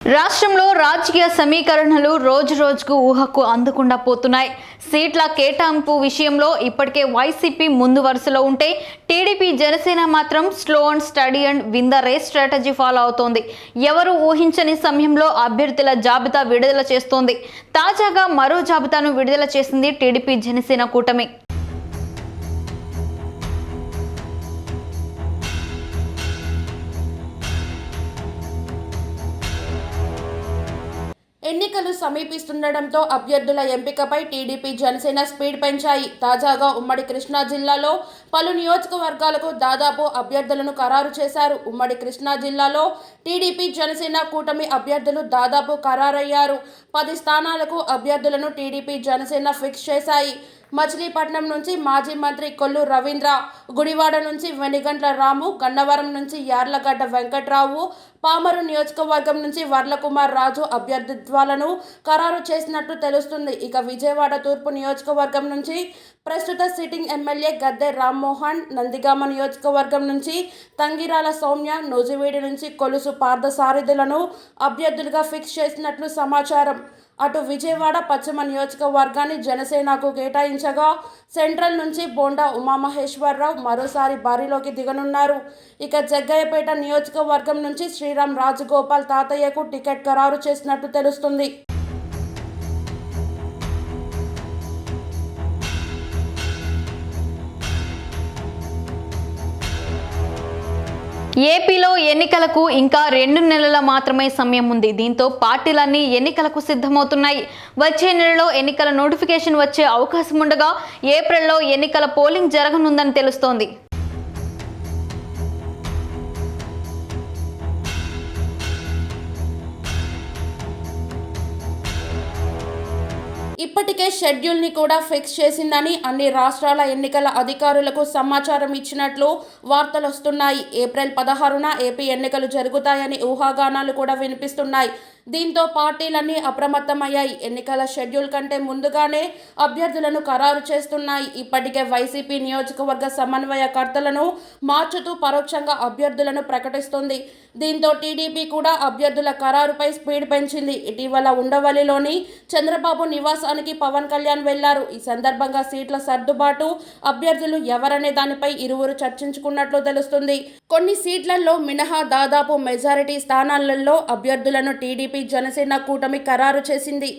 రాష్ట్రంలో రాజకీయ సమీకరణలు రోజు రోజుకు ఊహకు అందకుండా పోతున్నాయి. సీట్ల కేటాయింపు విషయంలో ఇప్పటికే వైసీపీ ముందు వరుసలో ఉంటే టీడీపీ జనసేన మాత్రం slow and steady and win the race strategy follow అవుతోంది. ఎవరు ఊహించని సమయంలో అభ్యర్థుల జాబితా విడుదల చేస్తోంది. తాజాగా మరో జాబితాను విడుదల చేసింది టీడీపీ జనసేన కూటమి. ఎన్నికలు సమీపిస్తుండటంతో అభ్యర్థుల ఎంపికపై టీడీపీ జనసేన స్పీడ్ పెంచాయి. తాజాగా ఉమ్మడి కృష్ణా జిల్లాలో పలు నియోజకవర్గాలకు దాదాపు అభ్యర్థులను ఖరారు చేశారు. ఉమ్మడి కృష్ణా జిల్లాలో టీడీపీ జనసేన కూటమి అభ్యర్థులు దాదాపు ఖరారయ్యారు. పది స్థానాలకు అభ్యర్థులను టీడీపీ జనసేన ఫిక్స్ చేశాయి. మచిలీపట్నం నుంచి మాజీ మంత్రి కొల్లు రవీంద్ర గుడివాడ నుంచి వెనిగంట్ల రాము గన్నవరం నుంచి యార్లగడ్డ వెంకట్రావు పామరు నియోజకవర్గం నుంచి వర్లకుమార్ రాజు అభ్యర్థిత్వాలను ఖరారు చేసినట్టు తెలుస్తుంది. ఇక విజయవాడ తూర్పు నియోజకవర్గం నుంచి ప్రస్తుత సిట్టింగ్ ఎమ్మెల్యే గద్దె రామ్మోహన్ నందిగామ నియోజకవర్గం నుంచి తంగిరాల సౌమ్య నూజివీడి నుంచి కొలుసు పార్థసారథులను అభ్యర్థులుగా ఫిక్స్ చేసినట్లు సమాచారం. అటు విజయవాడ పశ్చిమ నియోజకవర్గాన్ని జనసేనకు కేటాయించగా సెంట్రల్ నుంచి బోండా ఉమామహేశ్వరరావు మరోసారి బారిలోకి దిగనున్నారు. ఇక జగ్గయ్యపేట నియోజకవర్గం నుంచి శ్రీరామ్ రాజగోపాల్ తాతయ్యకు టికెట్ ఖరారు చేసినట్టు తెలుస్తుంది. ఏపీలో ఎన్నికలకు ఇంకా రెండు నెలల మాత్రమే సమయం ఉంది. దీంతో పార్టీలన్నీ ఎన్నికలకు సిద్ధమవుతున్నాయి. వచ్చే నెలలో ఎన్నికల నోటిఫికేషన్ వచ్చే అవకాశం ఉండగా ఏప్రిల్లో ఎన్నికల పోలింగ్ జరగనుందని తెలుస్తోంది. ఇప్పటికే షెడ్యూల్ని కూడా ఫిక్స్ చేసిందని అన్ని రాష్ట్రాల ఎన్నికల అధికారులకు సమాచారం ఇచ్చినట్లు వార్తలు వస్తున్నాయి. ఏప్రిల్ పదహారున ఏపీ ఎన్నికలు జరుగుతాయని ఊహాగానాలు కూడా వినిపిస్తున్నాయి. దీంతో పార్టీలన్నీ అప్రమత్తమయ్యాయి. ఎన్నికల షెడ్యూల్ కంటే ముందుగానే అభ్యర్థులను ఖరారు చేస్తున్నాయి. ఇప్పటికే వైసీపీ నియోజకవర్గ సమన్వయకర్తలను మార్చుతూ పరోక్షంగా అభ్యర్థులను ప్రకటిస్తుంది. దీంతో టీడీపీ కూడా అభ్యర్థుల ఖరారుపై స్పీడ్ పెంచింది. ఇటీవల ఉండవల్లిలోని చంద్రబాబు నివాసానికి పవన్ కళ్యాణ్ వెళ్ళారు. ఈ సందర్భంగా సీట్ల సర్దుబాటు అభ్యర్థులు ఎవరనే దానిపై ఇరువురు చర్చించుకున్నట్లు తెలుస్తుంది. కొన్ని సీట్లలో మినహా దాదాపు మెజారిటీ స్థానాలలో అభ్యర్థులను టీడీపీ జనసేన కూటమి ఖరారు చేసింది.